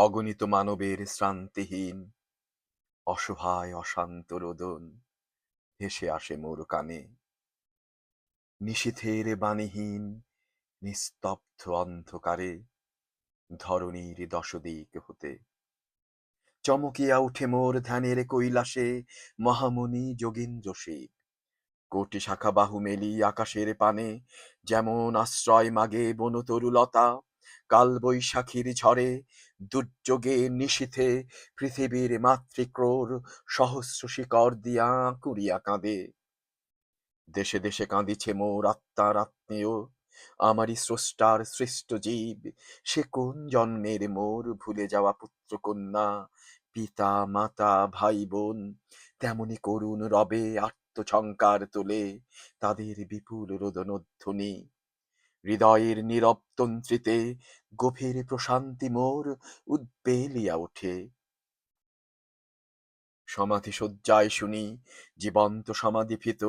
অগণিত মানবের শ্রান্তিহীন, অসহায়, অশান্ত রোদন ভেসে আসে মোর কানে। নিশীথের বাণীহীন, নিস্তব্ধ অন্ধকারে ধরণীর দশদিক হতে। চমকিয়া উঠে মোর ধ্যানের কৈলাসে মহামণি যোগীন্দ্র শিব কোটি শাখা বাহু মেলি আকাশের পানে যেমন আশ্রয় মাগে বনতরুলতা কাল বৈশাখীর ঝড়ে, দুর্যোগে নিশীথে পৃথিবীর মাতৃক্রোর সহস্র শিকড় দিয়া কুড়িয়া কাঁদে। দেশে দেশে কাঁদিছে মোর আত্মার আত্মীয়, আমারই স্রষ্টার সৃষ্ট জীব। সে কোন জন্মের মোর ভুলে যাওয়া পুত্র কন্যা পিতা, মাতা ভাই বোন তেমনি করুণ রবে আত্মঝঙ্কার তোলে তাদের বিপুল রোদনধ্বনি। হৃদয়ের নীরব তন্ত্রীতে গভীর প্রশান্তি মোর উদ্বেলিয়া ওঠে। সমাধি শয্যায় শুনি জীবন্ত সমাধিভীত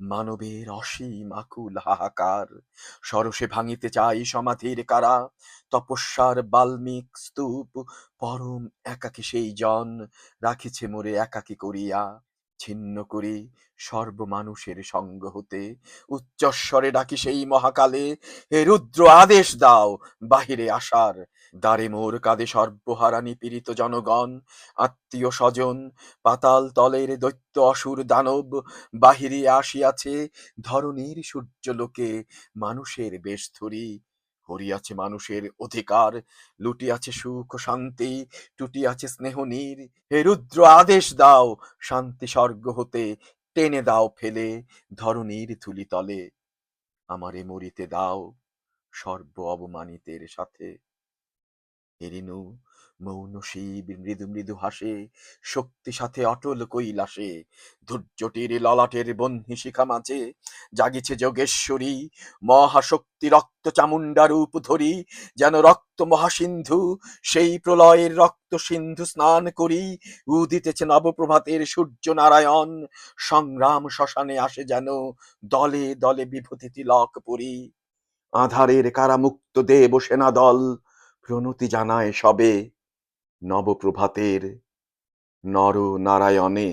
মানবের অসীম আকুল হাহাকার। সরসে ভাঙিতে চাই সমাধির কারা, তপস্যার বাল্মিক স্তূপ, পরম একাকী সেই জন রাখিছে মোরে একাকী করিয়া। ছিন্ন করি সর্বমানুষের সঙ্গ হতে। উচ্চস্বরে ডাকি সেই মহাকালে, হে রুদ্র আদেশ দাও বাহিরে আসার। দ্বারে মোর কাঁদে সর্বহারা নিপীড়িত জনগণ, আত্মীয় স্বজন, পাতাল তলের দৈত্য অসুর দানব বাহিরে আসিয়াছে। ধরণীর সূর্যলোকে মানুষের বেশ ধরি হরিয়াছে মানুষের অধিকার, লুটিয়াছে সুখ, শান্তি, টুটিয়াছে স্নেহ নীর। হে রুদ্র, আদেশ দাও, শান্তি স্বর্গ হতে টেনে দাও ফেলে ধরনীর ধুলি তলে। আমারে মরিতে দাও সর্ব অবমানিতের সাথে। এরিনু মৌন শিব মৃদু মৃদু হাসে, শক্তি সাথে অটল কৈলাসে ধৈর্যটির ললাটের বহ্নি শিখা মাঝে, জাগিছে যোগেশ্বরী, মহাশক্তি রক্ত চামুন্ডা রূপ ধরি, যেন রক্ত মহাসিন্ধু, সেই প্রলয়ের রক্ত সিন্ধু স্নান করি, উদিতেছে নবপ্রভাতের সূর্য নারায়ণ সংগ্রাম শ্মশানে আসে যেন দলে দলে বিভূতি তিলক পরি। আধারের কারামুক্ত দেব সেনা দল প্রণতি জানায় সবে। নবপ্রভাতের নর নারায়ণে